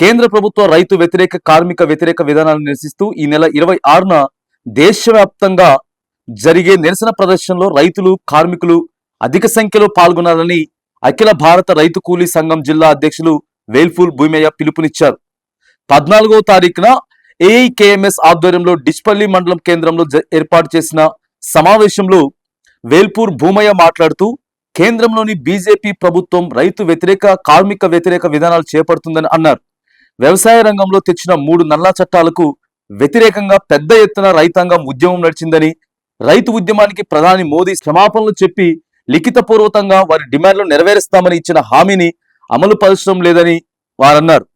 కేంద్ర ప్రభుత్వ రైతు వ్యతిరేక కార్మిక వ్యతిరేక విధానాలను నిరసిస్తూ ఈ నెల ఇరవై ఆరున దేశవ్యాప్తంగా జరిగే నిరసన ప్రదర్శనలో రైతులు కార్మికులు అధిక సంఖ్యలో పాల్గొనాలని అఖిల భారత రైతు కూలీ సంఘం జిల్లా అధ్యక్షులు వేల్ఫూల్ భూమయ్య పిలుపునిచ్చారు. పద్నాలుగో తారీఖున ఏఐకేఎంఎస్ ఆధ్వర్యంలో డిచ్పల్లి మండలం కేంద్రంలో ఏర్పాటు చేసిన సమావేశంలో వేల్పూర్ భూమయ్య మాట్లాడుతూ కేంద్రంలోని బీజేపీ ప్రభుత్వం రైతు వ్యతిరేక కార్మిక వ్యతిరేక విధానాలు చేపడుతుందని అన్నారు. వ్యవసాయ రంగంలో తెచ్చిన మూడు నల్లా చట్టాలకు వ్యతిరేకంగా పెద్ద ఎత్తున రైతాంగం ఉద్యమం నడిచిందని రైతు ఉద్యమానికి ప్రధాని మోదీ క్షమాపణలు చెప్పి లిఖితపూర్వకంగా వారి డిమాండ్లు నెరవేరుస్తామని ఇచ్చిన హామీని అమలు పరచడం లేదని వారన్నారు.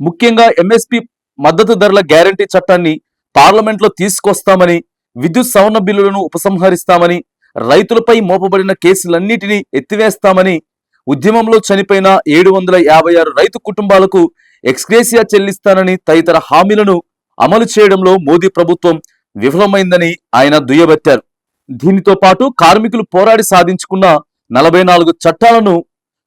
ముఖ్యంగా ఎంఎస్పి మద్దతు ధరల గ్యారంటీ చట్టాన్ని పార్లమెంట్లో తీసుకొస్తామని విద్యుత్ సవరణ బిల్లులను ఉపసంహరిస్తామని రైతులపై మోపబడిన కేసులన్నిటినీ ఎత్తివేస్తామని ఉద్యమంలో చనిపోయిన ఏడు వందల యాభై ఆరు రైతు కుటుంబాలకు ఎక్స్గ్రేసియా చెల్లిస్తానని తదితర హామీలను అమలు చేయడంలో మోదీ ప్రభుత్వం విఫలమైందని ఆయన దుయ్యబట్టారు. దీనితో పాటు కార్మికులు పోరాడి సాధించుకున్న నలభై నాలుగు చట్టాలను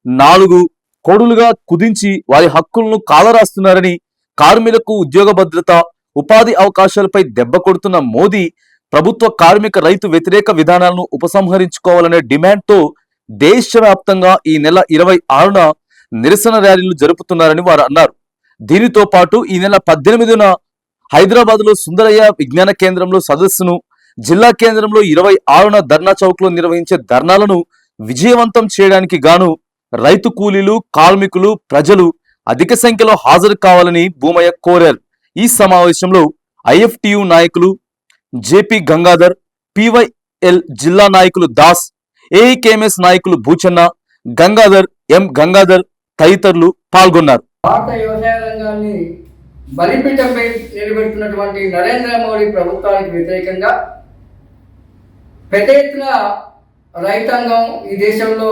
నాలుగు కోడులుగా కుదించి వారి హక్కులను కాలరాస్తున్నారని కార్మికులకు ఉద్యోగ భద్రత ఉపాధి అవకాశాలపై దెబ్బ కొడుతున్న మోదీ ప్రభుత్వ కార్మిక రైతు వ్యతిరేక విధానాలను ఉపసంహరించుకోవాలనే డిమాండ్తో దేశవ్యాప్తంగా ఈ నెల ఇరవై ఆరున నిరసన ర్యాలీలు జరుపుతున్నారని వారు అన్నారు. దీనితో పాటు ఈ నెల పద్దెనిమిదిన హైదరాబాద్లో సుందరయ్య విజ్ఞాన కేంద్రంలో సదస్సును జిల్లా కేంద్రంలో ఇరవై ఆరున ధర్నా చౌక్లో నిర్వహించే ధర్నాలను విజయవంతం చేయడానికి గాను రైతు కూలీలు కార్మికులు ప్రజలు అధిక సంఖ్యలో హాజరు కావాలని భూమయ్య కోరారు. ఈ సమావేశంలో ఐఎఫ్టియు నాయకులు జేపీ గంగాధర్ పివైఎల్ జిల్లా నాయకులు దాస్ ఏఐకేఎంఎస్ నాయకులు భూచన్న గంగాధర్ ఎం గంగాధర్ తదితరులు పాల్గొన్నారు. భారత వ్యవసాయ రంగాన్ని బలిపీఠంపై నిలబెడుతున్నటువంటి నరేంద్ర మోడీ ప్రభుత్వానికి వ్యతిరేకంగా పెద్ద ఎత్తున రైతాంగం ఈ దేశంలో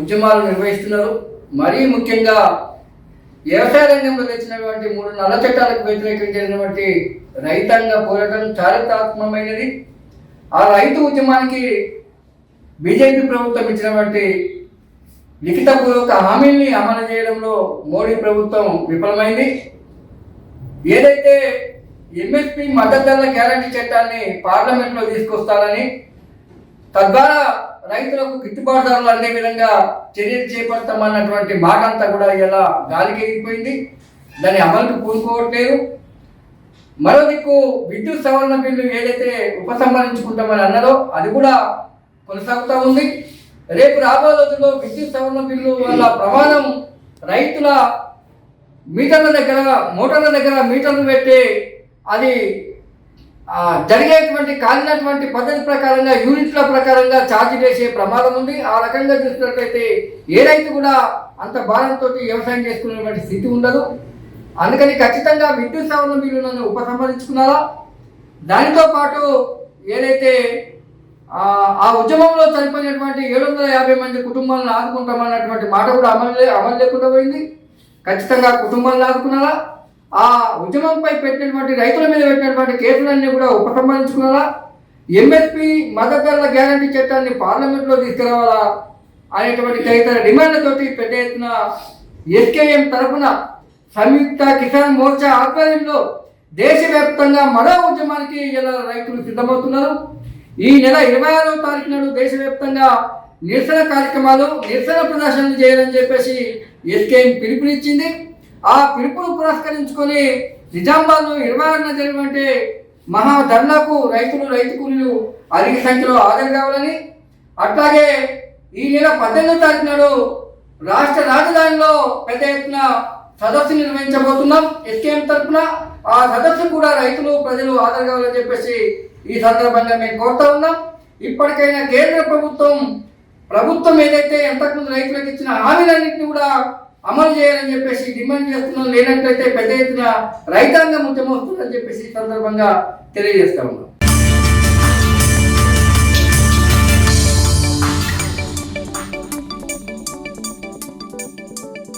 ఉద్యమాలు నిర్వహిస్తున్నారు. మరీ ముఖ్యంగా వ్యవసాయ రంగంలో తెచ్చినటువంటి మూడు నల్ల చట్టాలకు వ్యతిరేకించినటువంటి రైతాంగ పోరాటం చారిత్రాత్మకమైనది. ఆ రైతు ఉద్యమానికి బీజేపీ ప్రభుత్వం ఇచ్చినటువంటి లిఖితపూర్వక హామీల్ని అమలు చేయడంలో మోడీ ప్రభుత్వం విఫలమైంది. ఏదైతే ఎంఎస్పి మద్దతు ధరల గ్యారంటీ చట్టాన్ని పార్లమెంట్లో తీసుకొస్తారని తద్వారా రైతులకు గిట్టుబాటు ధరలు అందే విధంగా చర్యలు చేపడతామన్నటువంటి మాట అంతా కూడా ఇలా గాలికి ఎగిరిపోయింది. దాని అమలుకు పూనుకోవట్లేదు. మరో దిక్కు విద్యుత్ సవరణ బిల్లు ఏదైతే ఉపసంహరించుకుంటామని అన్నదో అది కూడా కొనసాగుతూ ఉంది. రేపు రాబోయే రోజుల్లో విద్యుత్ సవరణ బిల్లు వల్ల ప్రమాదం రైతుల మీటర్ల దగ్గర మోటార్ల దగ్గర మీటర్లు పెట్టి అది జరిగేటువంటి కాలినటువంటి పద్ధతి ప్రకారంగా యూనిట్ల ప్రకారంగా ఛార్జ్ చేసే ప్రమాదం ఉంది. ఆ రకంగా చూసినట్లయితే ఏ రైతు కూడా అంత భారంతో వ్యవసాయం చేసుకునేటువంటి స్థితి ఉండదు. అందుకని ఖచ్చితంగా విద్యుత్ సవరణ బిల్లులను ఉపసంహరించుకున్నారా? దానితో పాటు ఏదైతే ఆ ఉద్యమంలో చనిపోయినటువంటి ఏడు వందల యాభై మంది కుటుంబాలను ఆదుకుంటామన్నటువంటి మాట కూడా అమలు లే- అమలు లేకుండా పోయింది. ఖచ్చితంగా కుటుంబాలను ఆదుకున్నారా? ఆ ఉద్యమంపై పెట్టినటువంటి రైతుల మీద పెట్టినటువంటి కేసులన్నీ కూడా ఉపసంహరించుకున్నారా? ఎంఎస్పి మద్దతుల గ్యారంటీ చట్టాన్ని పార్లమెంట్లో తీసుకురావాలా? అనేటువంటి తదితర డిమాండ్లతోటి పెద్ద ఎత్తున ఎస్కేఎం తరఫున సంయుక్త కిసాన్ మోర్చా ఆధ్వర్యంలో దేశవ్యాప్తంగా మరో ఉద్యమానికి ఇలా రైతులు సిద్ధమవుతున్నారు. ఈ నెల ఇరవై ఆరో తారీఖు నాడు దేశవ్యాప్తంగా నిరసన కార్యక్రమాలు నిరసన ప్రదర్శనలు చేయాలని చెప్పేసి ఎస్కేఎం పిలుపునిచ్చింది. ఆ పిలుపును పురస్కరించుకొని నిజామాబాద్లో ఇరవై ఆరున జరిగినటువంటి మహా ధర్నాకు రైతులు రైతు కూలీలు అధిక సంఖ్యలో హాజరు కావాలని అట్లాగే ఈ నెల పద్దెనిమిదో తారీఖు నాడు రాష్ట్ర రాజధానిలో పెద్ద ఎత్తున సదస్సు నిర్వహించబోతున్నాం. ఎస్కేఎం తరఫున ఆ సదస్సు కూడా రైతులు ప్రజలు హాజరు కావాలని చెప్పేసి ఈ సందర్భంగా మేము కోరుతా ఉన్నాం. ఇప్పటికైనా కేంద్ర ప్రభుత్వం ప్రభుత్వం ఏదైతే ఎంతకుముందు రైతులకు ఇచ్చిన హామీలన్నింటినీ కూడా అమలు చేయాలని చెప్పేసి డిమాండ్ చేస్తున్నాం. లేనట్లయితే పెద్ద ఎత్తున రైతాంగం ఉద్యమం వస్తుందని చెప్పేసి ఈ సందర్భంగా తెలియజేస్తా ఉన్నాం.